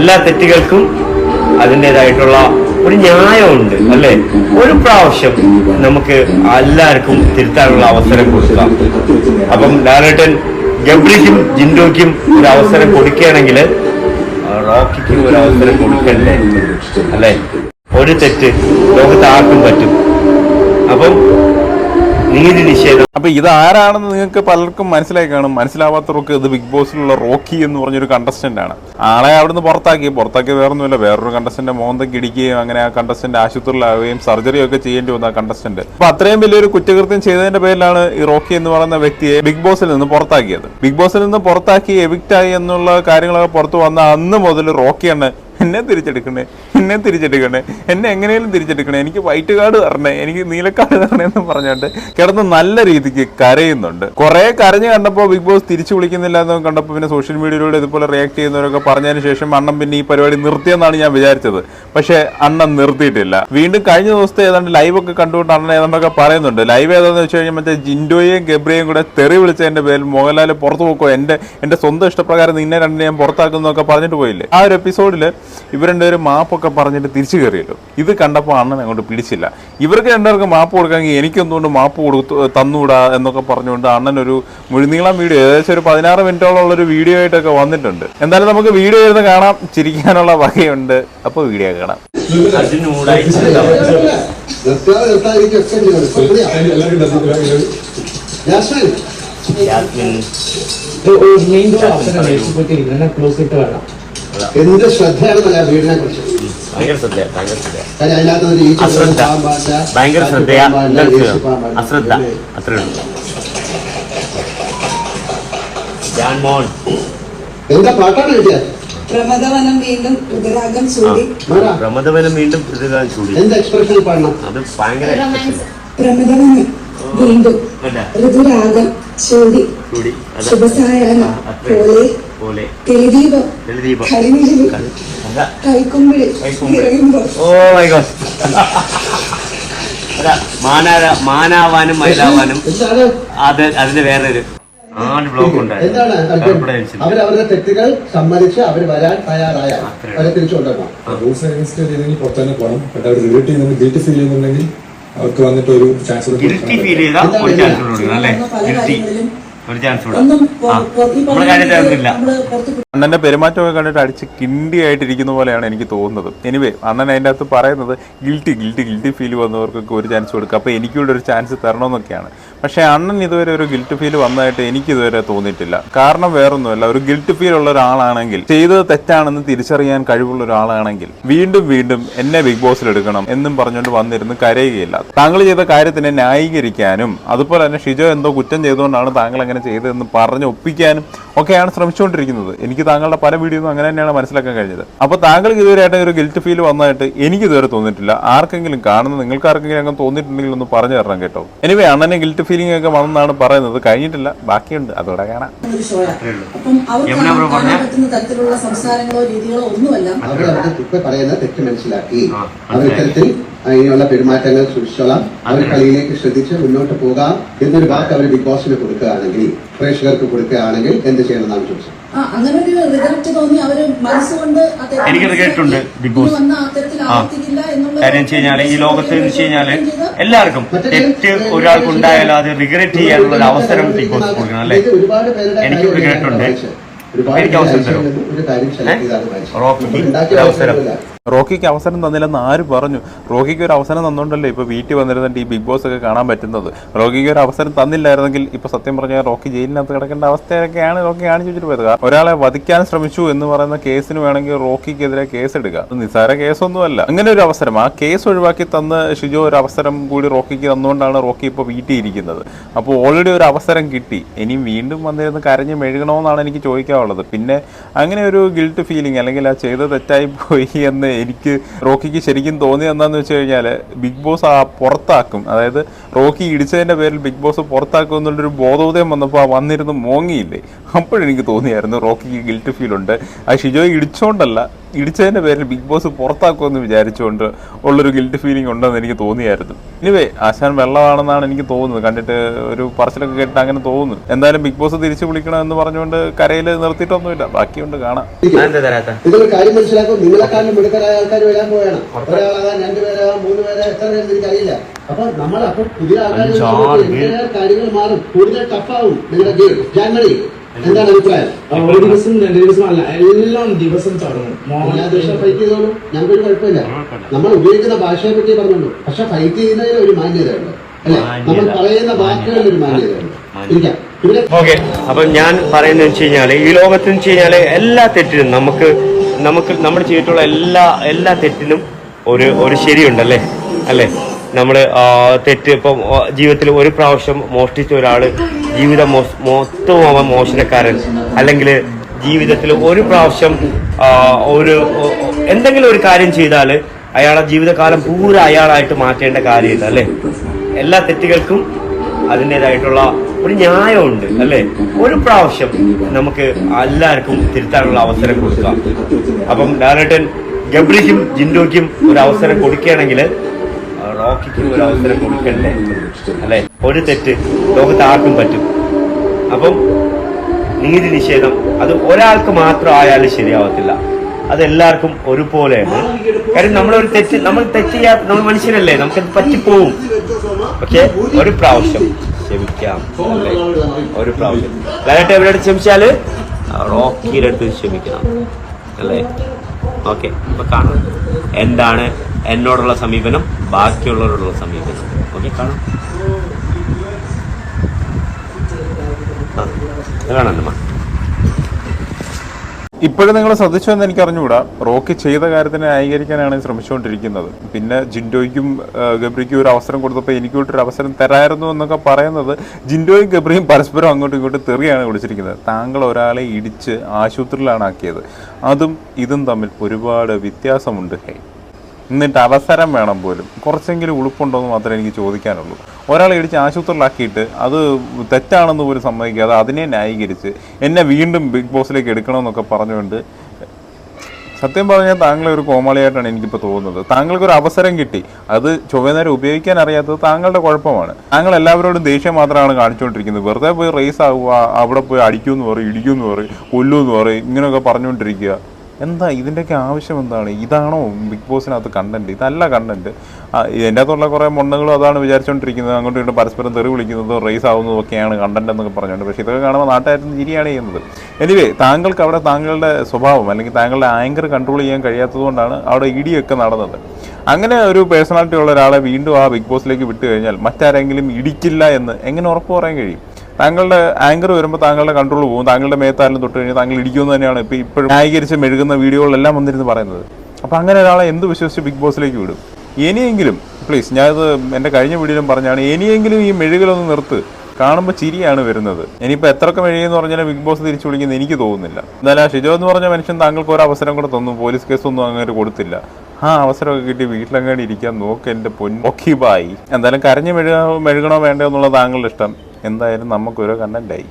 എല്ലാ തെറ്റുകൾക്കും അതിന്റെതായിട്ടുള്ള ഒരു ന്യായമുണ്ട് അല്ലെ? ഒരു പ്രാവശ്യം നമുക്ക് എല്ലാവർക്കും തിരുത്താനുള്ള അവസരം കൊടുക്കാം. അപ്പം ലാലേട്ടൻ ഗബ്രിക്കും ജിൻഡോയ്ക്കും ഒരു അവസരം കൊടുക്കുകയാണെങ്കിൽ റോക്കിക്കും ഒരു അവസരം കൊടുക്കണ്ടേ? അല്ലേ? ഒരു തെറ്റ് ലോകത്ത് ആർക്കും പറ്റും. അപ്പം നീതി നിഷേധം. അപ്പൊ ഇത് ആരാണെന്ന് നിങ്ങൾക്ക് പലർക്കും മനസ്സിലായി കാണും. മനസ്സിലാവാത്തവർക്ക് ഇത് ബിഗ് ബോസിലുള്ള റോക്കി എന്ന് പറഞ്ഞൊരു കണ്ടസ്റ്റന്റ് ആണ്. ആളെ അവിടുന്ന് പുറത്താക്കി. പുറത്താക്കി വേറൊന്നുമില്ല. വേറൊരു കണ്ടസ്റ്റന്റ് മോന്തയ്ക്ക് ഇടിക്കുകയും അങ്ങനെ ആ കണ്ടസ്റ്റന്റ് ആശുപത്രിയിലാവുകയും സർജറി ഒക്കെ ചെയ്യേണ്ടി വന്ന കണ്ടസ്റ്റന്റ് അപ്പൊ അത്രയും വലിയൊരു കുറ്റകൃത്യം ചെയ്തതിന്റെ പേരിലാണ് ഈ റോക്കി എന്ന് പറയുന്ന വ്യക്തിയെ ബിഗ് ബോസിൽ നിന്ന് പുറത്താക്കിയത്. ബിഗ് ബോസിൽ നിന്ന് പുറത്താക്കി എവിക്റ്റായി എന്നുള്ള കാര്യങ്ങളൊക്കെ പുറത്തു വന്ന അന്ന് മുതൽ റോക്കിയാണ് എന്നെ തിരിച്ചെടുക്കണേ എന്നെ തിരിച്ചെടുക്കണേ. എന്നെ എങ്ങനെയും തിരിച്ചെടുക്കണേ. എനിക്ക് വൈറ്റ് കാർഡ് തരണേ. എനിക്ക് നീലക്കാർഡ് തരണേ എന്ന് പറഞ്ഞുകൊണ്ട് കിടന്ന് നല്ല രീതിക്ക് കരയുന്നുണ്ട്. കുറെ കരഞ്ഞു കണ്ടപ്പോൾ ബിഗ് ബോസ് തിരിച്ചു വിളിക്കുന്നില്ല എന്ന് കണ്ടപ്പോൾ പിന്നെ സോഷ്യൽ മീഡിയയിലൂടെ ഇതുപോലെ റിയാക്ട് ചെയ്യുന്നവരൊക്കെ പറഞ്ഞതിന് ശേഷം അണ്ണൻ പിന്നെ ഈ പരിപാടി നിർത്തിയെന്നാണ് ഞാൻ വിചാരിച്ചത്. പക്ഷേ അണ്ണൻ നിർത്തിയിട്ടില്ല. വീണ്ടും കഴിഞ്ഞ ദിവസത്തെ ഏതാണ്ട് ലൈവ് ഒക്കെ കണ്ടുകൊണ്ട് അണ്ണൻ ഏതാണ്ടൊക്കെ പറയുന്നുണ്ട്. ലൈവ് ഏതാന്ന് വെച്ച് കഴിഞ്ഞാൽ മറ്റേ ജിൻഡോയെയും ഗബ്രിയെയും കൂടെ തെറി വിളിച്ചതിന്റെ പേരിൽ മോഹൻലാൽ പുറത്തു പോക്കോ? എന്റെ എന്റെ സ്വന്തം ഇഷ്ടപ്രകാരം നിന്നെ രണ്ടിനെ ഞാൻ പുറത്താക്കുന്നൊക്കെ പറഞ്ഞിട്ട് പോയില്ലേ? ആ ഒരു എപ്പിസോഡിൽ ഇവരുടെ ഒരു മാപ്പൊക്കെ പറഞ്ഞിട്ട് തിരിച്ചു കയറിയല്ലോ. ഇത് കണ്ടപ്പോൾ അണ്ണൻ അങ്ങോട്ട് പിടിച്ചില്ല. ഇവർക്ക് രണ്ടുപേർക്ക് മാപ്പ് കൊടുക്കാമെങ്കിൽ എനിക്കെന്തുകൊണ്ട് മാപ്പ് കൊടുത്തു തന്നൂടാ എന്നൊക്കെ പറഞ്ഞുകൊണ്ട് അണ്ണൻ ഒരു മുഴുനീളം വീഡിയോ ഏകദേശം ഒരു പതിനാറ് മിനിറ്റോളം ഉള്ളൊരു വീഡിയോ ആയിട്ടൊക്കെ വന്നിട്ടുണ്ട്. എന്തായാലും നമുക്ക് വീഡിയോ ഇരുന്ന് കാണാം ചിരിക്കാനുള്ള വകയുണ്ട്. അപ്പോൾ വീഡിയോ കാണാം. എന്റെ ശ്രദ്ധയാണ് വീടിനെ കുറിച്ച്? ഭയങ്കര ശ്രദ്ധ ഭയങ്കര അശ്രദ്ധ. ശ്രദ്ധയാ. അശ്രദ്ധ. അത്രേ ഉള്ളൂ. ജാൻ മോൻ എന്താ പാട്ടാണ് കിട്ടിയത് പ്രമദവനം വീണ്ടും ഋതുരാഗം ചൂടി. മാറാ. പ്രമദവനം വീണ്ടും പ്രതികാരം ചൂടി. എന്ത് എക്സ്പ്രഷൻ പാടണം? അത് ഭയങ്കര പ്രമദവനം വീണ്ടും ഋതുരാഗം ചൂടി. പോലെ. പോലെ. തെളിദീപം. തെളിദീപം. Oh my god. മാനാ മാനാര മാനാവാനും മയിലാവാനും അത് അതിന്റെ വേറൊരു ആറ് ബ്ലോക്ക് എന്താണ് ഉണ്ടായിരുന്നു അവരവരുടെ തെറ്റുകൾ സമ്മതിച്ച് അവർ വരാൻ തയ്യാറായ. അവരെ തിരിച്ചു കൊണ്ടുവരണം റൂൾസ് അഗേൻസ്റ്റ് ചെയ്തെങ്കിൽ പോകണം. പക്ഷെ അവർ റിലേറ്റ് ചെയ്യുന്നുണ്ട് ഗിൽറ്റ് ഫീൽ ചെയ്യുന്നുണ്ടെങ്കിൽ അവർക്ക് വന്നിട്ട് ഒരു ചാൻസ് ഗിൽറ്റി ഫീൽ ചെയ്താൽ ഒരു ചാൻസ് കൊടുക്കണം അല്ലേ? പല ഗിൽറ്റി കാര്യങ്ങളിലും ഒരു ചാൻസ് നമ്മുടെ അണ്ണന്റെ പെരുമാറ്റമൊക്കെ കണ്ടിട്ട് അടിച്ച് കിണ്ടി കിണ്ടിയായിട്ടിരിക്കുന്ന പോലെയാണ് എനിക്ക് തോന്നുന്നത്. എനിവേ അണ്ണൻ അതിന്റെ അകത്ത് പറയുന്നത് ഗിൽറ്റി ഗിൽറ്റി ഗിൽറ്റി ഫീൽ വന്നവർക്കൊക്കെ ഒരു ചാൻസ് കൊടുക്കുക അപ്പോൾ എനിക്കൂടെ ഒരു ചാൻസ് തരണമെന്നൊക്കെയാണ്. പക്ഷേ അണ്ണൻ ഇതുവരെ ഒരു ഗിൽറ്റ് ഫീൽ വന്നതായിട്ട് എനിക്ക് ഇതുവരെ തോന്നിയിട്ടില്ല. കാരണം വേറൊന്നുമല്ല ഒരു ഗിൽറ്റ് ഫീൽ ഉള്ള ഒരാളാണെങ്കിൽ ചെയ്തത് തെറ്റാണെന്ന് തിരിച്ചറിയാൻ കഴിവുള്ള ഒരാളാണെങ്കിൽ വീണ്ടും വീണ്ടും എന്നെ ബിഗ് ബോസിൽ എടുക്കണം എന്നും പറഞ്ഞുകൊണ്ട് വന്നിരുന്ന് കരയുകയില്ല. താങ്കൾ ചെയ്ത കാര്യത്തിനെ ന്യായീകരിക്കാനും അതുപോലെ തന്നെ ഷിജോ എന്തോ കുറ്റം ചെയ്തുകൊണ്ടാണ് താങ്കൾ അങ്ങനെ ചെയ്തതെന്ന് പറഞ്ഞ് ഒപ്പിക്കാനും ഒക്കെയാണ് ശ്രമിച്ചുകൊണ്ടിരിക്കുന്നത്. എനിക്ക് താങ്കളുടെ പല വീഡിയോസും അങ്ങനെ തന്നെയാണ് മനസ്സിലാക്കാൻ കഴിഞ്ഞത്. അപ്പോൾ താങ്കൾക്ക് ഇതുവരെയായിട്ട് ഒരു ഗിൽറ്റ് ഫീൽ വന്നതായിട്ട് എനിക്ക് ഇതുവരെ തോന്നിയിട്ടില്ല. ആർക്കെങ്കിലും കാണുന്ന നിങ്ങൾക്ക് ആർക്കെങ്കിലും അങ്ങനെ തോന്നിയിട്ടുണ്ടെങ്കിൽ ഒന്ന് പറഞ്ഞു തരണം കേട്ടോ. എനിവേ അണ്ണനെ ഗിൽറ്റ് ഫീലിംഗ് ഒക്കെ വന്നെന്നാണ് പറയുന്നത്. കഴിഞ്ഞിട്ടില്ല. ബാക്കിയുണ്ട്. അതോടെ കാണാം. അപ്പം കാണാൻ പറ്റുന്ന തരത്തിലുള്ള സംസാരങ്ങളോ രീതികളോ ഒന്നുമല്ല. അവർ അവരുടെ ഇപ്പൊ പറയുന്ന തെറ്റ് മനസ്സിലാക്കി ആ, അവർ ഇത്തരത്തിൽ ഇനിയുള്ള പെരുമാറ്റങ്ങൾ സൂക്ഷിച്ചോളാം അവർ കളിയിലേക്ക് ശ്രദ്ധിച്ച് മുന്നോട്ട് പോകാം എന്നൊരു വാക്ക് അവർ ബിഗ് ബോസിന് കൊടുക്കുകയാണെങ്കിൽ പ്രേക്ഷകർക്ക് കൊടുക്കുകയാണെങ്കിൽ എന്ത് ചെയ്യണമെന്നാണ് ചോദിച്ചത് ആ അങ്ങനെ ഒരു റിഗ്രറ്റ് തോന്നി അവർ മനസ്സുകൊണ്ട് എനിക്ക് ബിഗ് ബോസ്. കാര്യം വെച്ച് കഴിഞ്ഞാൽ ഈ ലോകത്ത് എന്ന് വെച്ച് കഴിഞ്ഞാൽ എല്ലാവർക്കും തെറ്റ് ഒരാൾക്ക് ഉണ്ടായാലും അത് റിഗ്രറ്റ് ചെയ്യാനുള്ള ഒരു അവസരം ബിഗ് ബോസ് കൊടുക്കണം അല്ലേ എനിക്ക് regret ഉണ്ട്. ഒരുപാട് എനിക്ക് അവസരം തരും. അവസരം. റോക്കിക്ക് അവസരം തന്നില്ലെന്ന് ആര് പറഞ്ഞു? റോക്കിക്ക് ഒരു അവസരം തന്നുകൊണ്ടല്ലേ ഇപ്പോൾ വീട്ടിൽ വന്നിരുന്നിട്ട് ഈ ബിഗ് ബോസ് ഒക്കെ കാണാൻ പറ്റുന്നത്? റോക്കിക്ക് ഒരു അവസരം തന്നില്ലായിരുന്നെങ്കിൽ ഇപ്പോൾ സത്യം പറഞ്ഞാൽ റോക്കി ജയിലിനകത്ത് കിടക്കേണ്ട അവസ്ഥയൊക്കെയാണ് റോക്കി കാണിച്ചു വെച്ചിട്ട് പോയത് ഒരാളെ വധിക്കാൻ ശ്രമിച്ചു എന്ന് പറയുന്ന കേസിന് വേണമെങ്കിൽ റോക്കിക്കെതിരെ കേസ് എടുക്കുക നിസ്സാര കേസൊന്നുമല്ല. അങ്ങനെ ഒരു അവസരം. ആ കേസ് ഒഴിവാക്കി തന്ന് ഷിജോ ഒരു അവസരം കൂടി റോക്കിക്ക് തന്നുകൊണ്ടാണ് റോക്കി ഇപ്പോൾ വീട്ടിൽ ഇരിക്കുന്നത്. അപ്പോൾ ഓൾറെഡി ഒരു അവസരം കിട്ടി. ഇനി വീണ്ടും വന്നിരുന്ന് കരഞ്ഞ് മെഴുകണമെന്നാണ് എനിക്ക് ചോദിക്കാനുള്ളത്. പിന്നെ അങ്ങനെ ഒരു ഗിൽട്ട് ഫീലിംഗ് അല്ലെങ്കിൽ ആ ചെയ്ത് തെറ്റായി പോയി എന്ന് എനിക്ക് റോക്കിക്ക് ശരിക്കും തോന്നിയത് വെച്ച് കഴിഞ്ഞാൽ ബിഗ് ബോസ് ആ പുറത്താക്കും. അതായത് റോക്കി ഇടിച്ചതിന്റെ പേരിൽ ബിഗ് ബോസ് പുറത്താക്കും എന്നുള്ളൊരു ബോധോദയം വന്നപ്പോൾ ആ വന്നിരുന്ന് മോങ്ങിയില്ലേ? അപ്പോഴെനിക്ക് തോന്നിയായിരുന്നു റോക്കിക്ക് ഗിൽറ്റ് ഫീൽ ഉണ്ട്. ആ ഷിജോയ് ഇടിച്ചോണ്ടല്ല ഇടിച്ചതിന്റെ പേരിൽ ബിഗ് ബോസ് പുറത്താക്കുമെന്ന് വിചാരിച്ചുകൊണ്ട് ഉള്ളൊരു ഗിൽറ്റ് ഫീലിംഗ് ഉണ്ടെന്ന് എനിക്ക് തോന്നിയായിരുന്നു. ഇനിവേ ആശാൻ വെള്ളമാണെന്നാണ് എനിക്ക് തോന്നുന്നത്. കണ്ടിട്ട് ഒരു പറച്ചിലൊക്കെ കേട്ടിട്ട് അങ്ങനെ തോന്നുന്നു. എന്തായാലും ബിഗ് ബോസ് തിരിച്ചു വിളിക്കണം എന്ന് പറഞ്ഞുകൊണ്ട് കരയിൽ നിർത്തിയിട്ടൊന്നുമില്ല. ബാക്കിയുണ്ട് കാണാം. കാര്യം മനസ്സിലാക്കും. നിങ്ങളെക്കാളും മിടുക്കരായ ആൾക്കാർ വരാൻ പോവുകയാണ് ഒരാളാകാൻ രണ്ടുപേരാകാം മൂന്ന് പേരെ എത്ര പേരെന്ന് എനിക്കറിയില്ല. അപ്പൊ നമ്മൾ അപ്പൊ പുതിയ ആൾക്കാർ കാര്യങ്ങൾ മാറും? കൂടുതൽ ടഫാവും നിങ്ങളുടെ ഗെയിം ജാൻമണി എന്താണ് അഭിപ്രായം? ഒരു ദിവസം രണ്ട് ദിവസം അല്ല എല്ലാം ദിവസം തുടങ്ങും എല്ലാ ഫൈറ്റ് ചെയ്തോളൂ. ഞങ്ങൾക്കൊരു കുഴപ്പമില്ല. നമ്മൾ ഉപയോഗിക്കുന്ന ഭാഷയെ പറ്റി പറഞ്ഞോളൂ. പക്ഷെ ഫൈറ്റ് ചെയ്യുന്നതിന് ഒരു മാന്യതയുണ്ട്. അല്ലെ? നമ്മൾ പറയുന്ന വാക്കുകളിൽ ഒരു മാന്യതയുണ്ട്. ഇരിക്കാം. ഓക്കെ. അപ്പൊ ഞാൻ പറയുന്നത് വെച്ച് കഴിഞ്ഞാൽ ഈ ലോകത്ത് വെച്ച് കഴിഞ്ഞാൽ എല്ലാ തെറ്റിനും നമുക്ക് നമുക്ക് നമ്മൾ ചെയ്തിട്ടുള്ള എല്ലാ എല്ലാ തെറ്റിനും ഒരു ഒരു ശരിയുണ്ടല്ലേ അല്ലേ? നമ്മൾ ആ, തെറ്റ് ഇപ്പം ജീവിതത്തിൽ ഒരു പ്രാവശ്യം മോഷ്ടിച്ച ഒരാൾ ജീവിതം മൊത്തം അവൻ മോഷണക്കാരൻ. അല്ലെങ്കിൽ ജീവിതത്തിൽ ഒരു പ്രാവശ്യം ഒരു എന്തെങ്കിലും ഒരു കാര്യം ചെയ്താൽ അയാളെ ജീവിതകാലം പൂര അയാളായിട്ട് മാറ്റേണ്ട കാര്യമില്ല അല്ലേ? എല്ലാ തെറ്റുകൾക്കും അതിന്റെതായിട്ടുള്ള ഒരു ന്യായമുണ്ട് അല്ലേ? ഒരു പ്രാവശ്യം നമുക്ക് എല്ലാവർക്കും തിരുത്താനുള്ള അവസരം കൊടുക്കാം. അപ്പം ഡയറക്ടൻ ഗബ്രിക്കും ജിൻഡോയ്ക്കും ഒരു അവസരം കൊടുക്കുകയാണെങ്കിൽ റോക്കിക്കും ഒരു അവസരം കൊടുക്കണ്ടേ? അല്ലെ? ഒരു തെറ്റ് ലോകത്ത് ആർക്കും പറ്റും. അപ്പം നീതി നിഷേധം അത് ഒരാൾക്ക് മാത്രം ആയാലും ശരിയാവത്തില്ല. അത് എല്ലാവർക്കും ഒരുപോലെയാണ്. കാര്യം നമ്മളൊരു തെറ്റ് നമ്മൾ തെറ്റ് ചെയ്യാത്ത നമ്മൾ മനുഷ്യരല്ലേ നമുക്കത് പറ്റിപ്പോവും. പക്ഷെ ഒരു പ്രാവശ്യം ക്ഷമിക്കാം അല്ലേ? ഒരു പ്രാവശ്യം. കാരണം എവിടെ ക്ഷമിച്ചാൽ? റോക്കിയുടെ അടുത്ത് ക്ഷമിക്കണം അല്ലേ? ഓക്കെ അപ്പൊ കാണാം. എന്താണ് എന്നോടുള്ള സമീപനം? ബാക്കിയുള്ളവരോടുള്ള സമീപനം. ഓക്കെ കാണാം. കാണാം ഇപ്പോഴും നിങ്ങൾ ശ്രദ്ധിച്ചു എന്ന് എനിക്ക് അറിഞ്ഞുകൂടാ റോക്കി ചെയ്ത കാര്യത്തിനെ ന്യായീകരിക്കാനാണ് ശ്രമിച്ചുകൊണ്ടിരിക്കുന്നത്. പിന്നെ ജിൻഡോയ്ക്കും ഗബ്രിക്കും ഒരു അവസരം കൊടുത്തപ്പോൾ എനിക്ക് ഒരു അവസരം തരായിരുന്നു എന്നൊക്കെ പറയുന്നത് ജിൻഡോയും ഗബ്രിയും പരസ്പരം അങ്ങോട്ടും ഇങ്ങോട്ടും തെറിയാണ് വിളിച്ചിരിക്കുന്നത്. താങ്കൾ ഒരാളെ ഇടിച്ച് ആശുപത്രിയിലാണ് ആക്കിയത് അതും ഇതും തമ്മിൽ ഒരുപാട് വ്യത്യാസമുണ്ട്. ഹേ എന്നിട്ട് അവസരം വേണം പോലും. കുറച്ചെങ്കിലും ഉളുപ്പുണ്ടോ എന്ന് മാത്രമേ എനിക്ക് ചോദിക്കാനുള്ളൂ. ഒരാളെ ഇടിച്ച് ആശുപത്രിയിലാക്കിയിട്ട് അത് തെറ്റാണെന്ന് പോലും സമ്മതിക്കാതെ അതിനെ ന്യായീകരിച്ച് എന്നെ വീണ്ടും ബിഗ് ബോസിലേക്ക് എടുക്കണമെന്നൊക്കെ പറഞ്ഞുകൊണ്ട് സത്യം പറഞ്ഞാൽ താങ്കളെ ഒരു കോമാളിയായിട്ടാണ് എനിക്കിപ്പോൾ തോന്നുന്നത്. താങ്കൾക്ക് ഒരു അവസരം കിട്ടി. അത് ചൊവ്വ നേരം ഉപയോഗിക്കാൻ അറിയാത്തത് താങ്കളുടെ കുഴപ്പമാണ്. താങ്കൾ എല്ലാവരോടും ദേഷ്യം മാത്രമാണ് കാണിച്ചുകൊണ്ടിരിക്കുന്നത്. വെറുതെ പോയി റേസ് ആവുക അവിടെ പോയി അടിക്കുമെന്ന് പറയും ഇടിക്കുമെന്ന് പറയും കൊല്ലുമെന്ന് പറയും ഇങ്ങനെയൊക്കെ പറഞ്ഞുകൊണ്ടിരിക്കുക. എന്താ ഇതിന്റെയൊക്കെ ആവശ്യം എന്താണ്? ഇതാണോ ബിഗ് ബോസിനകത്ത് കണ്ടന്റ് ഇതല്ല കണ്ടന്റ് ഇതിന്റെ അകത്തുള്ള കുറേ മണ്ണുകളും അതാണ് വിചാരിച്ചുകൊണ്ടിരിക്കുന്നത് അങ്ങോട്ടും ഇങ്ങോട്ടും പരസ്പരം തെറി വിളിക്കുന്നതും റേസ് ആവുന്നതും ഒക്കെയാണ് കണ്ടന്റ് എന്നൊക്കെ പറഞ്ഞുകൊണ്ട്. പക്ഷേ ഇതൊക്കെ കാണുമ്പോൾ നാട്ടുകാരും ചിരിയാണ് ചെയ്യുന്നത്. എനിവേ താങ്കൾക്ക് അവിടെ താങ്കളുടെ സ്വഭാവം അല്ലെങ്കിൽ താങ്കളുടെ ആങ്കർ കൺട്രോൾ ചെയ്യാൻ കഴിയാത്തതുകൊണ്ടാണ് അവിടെ ഇടിയൊക്കെ നടന്നത്. അങ്ങനെ ഒരു പേഴ്സണാലിറ്റി ഉള്ള ഒരാളെ വീണ്ടും ആ ബിഗ് ബോസിലേക്ക് വിട്ടു കഴിഞ്ഞാൽ മറ്റാരെങ്കിലും ഇടിക്കില്ല എന്ന് എങ്ങനെ ഉറപ്പ് പറയാൻ കഴിയും? താങ്കളുടെ ആങ്കർ വരുമ്പോൾ താങ്കളുടെ കൺട്രോൾ പോകും താങ്കളുടെ മേത്താലും തൊട്ട് കഴിഞ്ഞാൽ താങ്കൾ ഇടിക്കുമെന്ന് തന്നെയാണ് ഇപ്പോൾ ഇപ്പോഴും ന്യായീകരിച്ച് മെഴുകുന്ന വീഡിയോകളെല്ലാം വന്നിരുന്ന് പറയുന്നത്. അപ്പോൾ അങ്ങനെ ഒരാളെ എന്ത് വിശ്വസിച്ച് ബിഗ് ബോസിലേക്ക് വിടും? ഇനിയെങ്കിലും പ്ലീസ് ഞാനത് എന്റെ കഴിഞ്ഞ വീഡിയോയിലും പറഞ്ഞാണ് ഇനിയെങ്കിലും ഈ മെഴുകലൊന്ന് നിർത്ത് കാണുമ്പോൾ ചിരിയാണ് വരുന്നത്. ഇനിയിപ്പോൾ എത്രയൊക്കെ മെഴുകിയെന്ന് പറഞ്ഞാൽ ബിഗ് ബോസ് തിരിച്ചു വിളിക്കുന്നത് എനിക്ക് തോന്നുന്നില്ല. എന്നാലും ആ ഷിജോ എന്ന് പറഞ്ഞ മനുഷ്യൻ താങ്കൾക്ക് ഒരു അവസരം കൂടെ തന്നു. പോലീസ് കേസൊന്നും അങ്ങനെ കൊടുത്തില്ല. ആ അവസരമൊക്കെ കിട്ടി വീട്ടിലങ്ങാടി ഇരിക്കാൻ. നോക്ക് എന്റെ പൊന്നൊക്കി ബായി എന്തായാലും കരഞ്ഞ് മെഴുക മെഴുകണോ വേണ്ടോ എന്നുള്ള താങ്കളുടെ ഇഷ്ടം. എന്തായാലും നമുക്കൊരു കണ്ടന്റായി